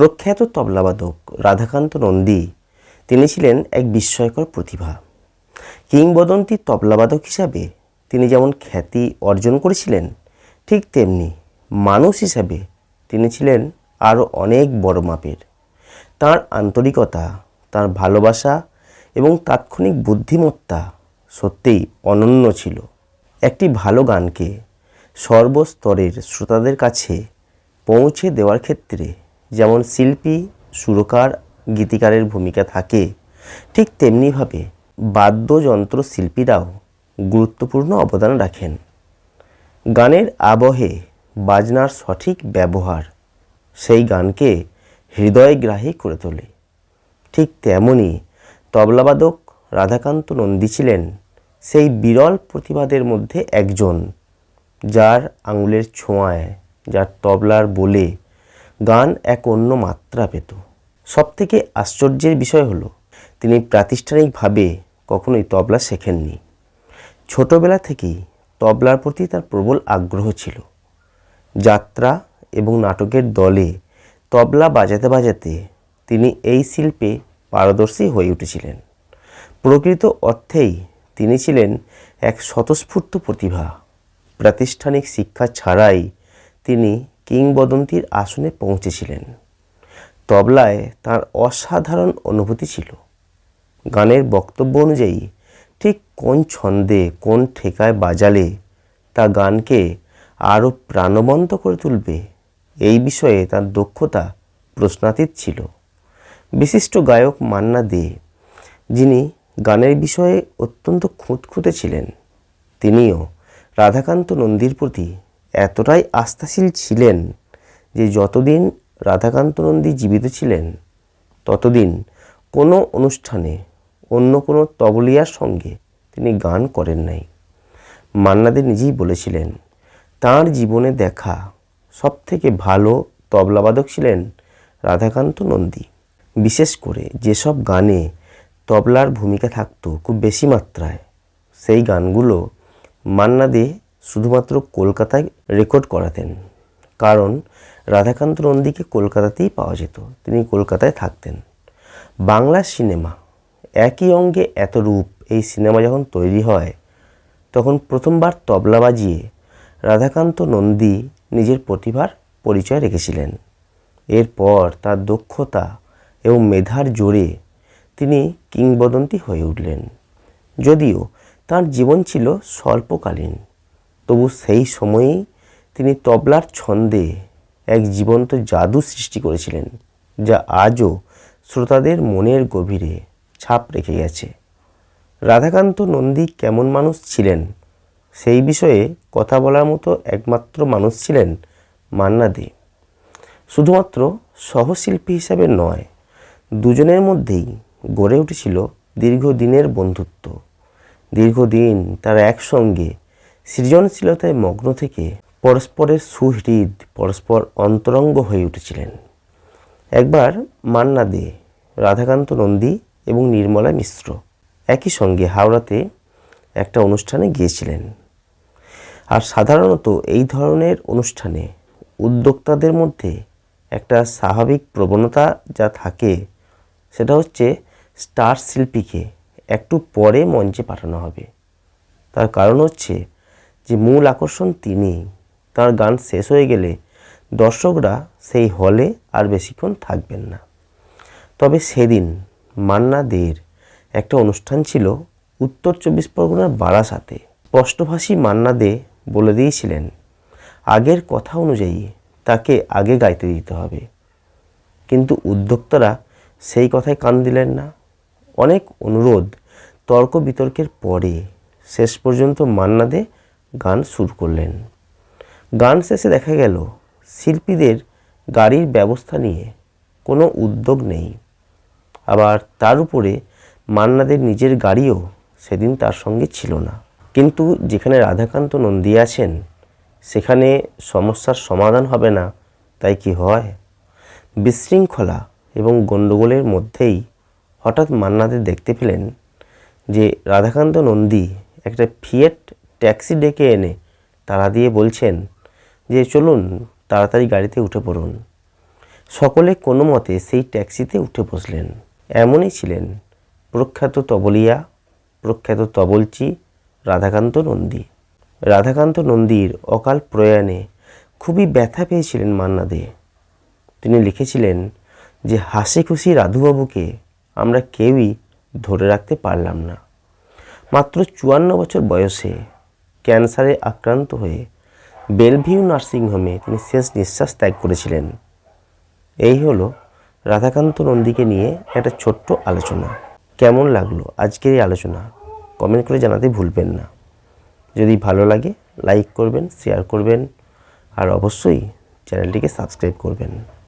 প্রখ্যাত তবলাবাদক রাধাকান্ত নন্দী, তিনি ছিলেন এক বিস্ময়কর প্রতিভা। কিংবদন্তি তবলাবাদক হিসাবে তিনি যেমন খ্যাতি অর্জন করেছিলেন, ঠিক তেমনি মানুষ হিসাবে তিনি ছিলেন আরও অনেক বড় মাপের। তার আন্তরিকতা, তার ভালোবাসা এবং তাৎক্ষণিক বুদ্ধিমত্তা সত্যিই অনন্য ছিল। একটি ভালো গানকে সর্বস্তরের শ্রোতাদের কাছে পৌঁছে দেওয়ার ক্ষেত্রে যেমন শিল্পী, সুরকার, গীতিকারের ভূমিকা থাকে, ঠিক তেমনিভাবে বাদ্যযন্ত্র শিল্পীরাও গুরুত্বপূর্ণ অবদান রাখেন। গানের আবহে বাজনার সঠিক ব্যবহার সেই গানকে হৃদয়গ্রাহী করে তোলে। ঠিক তেমনই তবলাবাদক রাধাকান্ত নন্দী ছিলেন সেই বিরল প্রতিবাদের মধ্যে একজন, যার আঙুলের ছোঁয়ায়, যার তবলার বলে গান এক অন্য মাত্রা পেত। সবথেকে আশ্চর্যের বিষয় হলো, তিনি প্রাতিষ্ঠানিকভাবে কখনোই তবলা শেখেননি। ছোটবেলা থেকেই তবলার প্রতি তার প্রবল আগ্রহ ছিল। যাত্রা এবং নাটকের দলে তবলা বাজাতে বাজাতে তিনি এই শিল্পে পারদর্শী হয়ে উঠেছিলেন। প্রকৃত অর্থেই তিনি ছিলেন এক স্বতঃস্ফূর্ত প্রতিভা। প্রাতিষ্ঠানিক শিক্ষা ছাড়াই তিনি কিংবদন্তির আসনে পৌঁছেছিলেন। তবলায় তার অসাধারণ অনুভূতি ছিল। গানের বক্তব্য অনুযায়ী ঠিক কোন ছন্দে, কোন ঠেকায় বাজালে তা গানকে আরও প্রাণবন্ত করে তুলবে, এই বিষয়ে তার দক্ষতা প্রশ্নাতীত ছিল। বিশিষ্ট গায়ক মান্না দে, যিনি গানের বিষয়ে অত্যন্ত খুঁতখুঁতে ছিলেন, তিনিও রাধাকান্ত নন্দীর প্রতি এতটাই আস্থাশীল ছিলেন যে যতদিন রাধাকান্ত নন্দী জীবিত ছিলেন, ততদিন কোনো অনুষ্ঠানে অন্য কোনো তবলিয়ার সঙ্গে তিনি গান করেন নাই। মান্নাদে নিজেই বলেছিলেন, তার জীবনে দেখা সবথেকে ভালো তবলাবাদক ছিলেন রাধাকান্ত নন্দী। বিশেষ করে যেসব গানে তবলার ভূমিকা থাকতো খুব বেশি মাত্রায়, সেই গানগুলো মান্না দে শুধুমাত্র কলকাতায় রেকর্ড করাতেন। কারণ রাধাকান্ত নন্দীকে কলকাতাতেই পাওয়া যেত, তিনি কলকাতায় থাকতেন। বাংলা সিনেমা একই অঙ্গে এত রূপ, এই সিনেমা যখন তৈরি হয়, তখন প্রথমবার তবলা বাজিয়ে রাধাকান্ত নন্দী নিজের প্রতিভার পরিচয় রেখেছিলেন। এরপর তার দক্ষতা এবং মেধার জোরে তিনি কিংবদন্তি হয়ে উঠলেন। যদিও তার জীবন ছিল স্বল্পকালীন। তবু সেই সময়েই তিনি তবলার ছন্দে এক জীবন্ত জাদু সৃষ্টি করেছিলেন, যা আজও শ্রোতাদের মনের গভীরে ছাপ রেখে গেছে। রাধাকান্ত নন্দী কেমন মানুষ ছিলেন? সেই বিষয়ে কথা বলার মতো একমাত্র মানুষ ছিলেন মান্না দে। শুধুমাত্র সহশিল্পী হিসাবে নয়, দুজনের মধ্যেই গড়ে উঠেছিল দীর্ঘদিনের বন্ধুত্ব। দীর্ঘদিন তারা একসঙ্গে সৃজনশীলতায় মগ্ন থেকে পরস্পরের সুহৃদ, পরস্পর অন্তরঙ্গ হয়ে উঠেছিলেন। একবার মান্না দে রাধাকান্ত নন্দী এবং নির্মলা মিশ্র একই সঙ্গে হাওড়াতে একটা অনুষ্ঠানে গিয়েছিলেন। আর সাধারণত এই ধরনের অনুষ্ঠানে উদ্যোক্তাদের মধ্যে একটা স্বাভাবিক প্রবণতা যা থাকে, সেটা হচ্ছে স্টার শিল্পীকে একটু পরে মঞ্চে পাঠানো হবে। তার কারণ হচ্ছে যে মূল আকর্ষণ তিনি, তার গান শেষ হয়ে গেলে দর্শকরা সেই হলে আর বেশিক্ষণ থাকবেন না। তবে সেদিন মান্না দের একটা অনুষ্ঠান ছিল উত্তর চব্বিশ পরগনার বারাসাতে। স্পষ্টভাষী মান্না দে বলে দিয়েছিলেন, আগের কথা অনুযায়ী তাকে আগে গাইতে দিতে হবে। কিন্তু উদ্যোক্তারা সেই কথায় কান দিলেন না। অনেক অনুরোধ তর্ক বিতর্কের পরে শেষ পর্যন্ত মান্না দে গান শুরু করলেন। গান শেষে দেখা গেল, শিল্পীদের গাড়ির ব্যবস্থা নিয়ে কোনো উদ্যোগ নেই। আবার তার উপরে মান্নাদের নিজের গাড়িও সেদিন তার সঙ্গে ছিল না। কিন্তু যেখানে রাধাকান্ত নন্দী আছেন, সেখানে সমস্যার সমাধান হবে না, তাই কি হয়? বিশৃঙ্খলা এবং গণ্ডগোলের মধ্যেই হঠাৎ মান্নাদের দেখতে পেলেন যে রাধাকান্ত নন্দী একটা ফিয়েট ট্যাক্সি ডেকে এনে তারা দিয়ে বলছেন যে, চলুন, তাড়াতাড়ি গাড়িতে উঠে পড়ুন। সকলে কোনো মতে সেই ট্যাক্সিতে উঠে বসলেন। এমনই ছিলেন প্রখ্যাত তবলিয়া, প্রখ্যাত তবলচি রাধাকান্ত নন্দী। রাধাকান্ত নন্দীর অকাল প্রয়াণে খুবই ব্যথা পেয়েছিলেন মান্না দে তিনি লিখেছিলেন যে হাসি খুশি রাধুবাবুকে আমরা কেউই ধরে রাখতে পারলাম না। মাত্র চুয়ান্ন বছর বয়সে ক্যান্সারে আক্রান্ত হয়ে বেলভিউ নার্সিংহোমে তিনি শেষ নিঃশ্বাস ত্যাগ করেছিলেন। এই হলো রাধাকান্ত নন্দীকে নিয়ে একটা ছোট্ট আলোচনা। কেমন লাগল আজকের এই আলোচনা? কমেন্ট করে জানাতে ভুলবেন না। যদি ভালো লাগে, লাইক করবেন, শেয়ার করবেন, আর অবশ্যই চ্যানেলটিকে সাবস্ক্রাইব করবেন।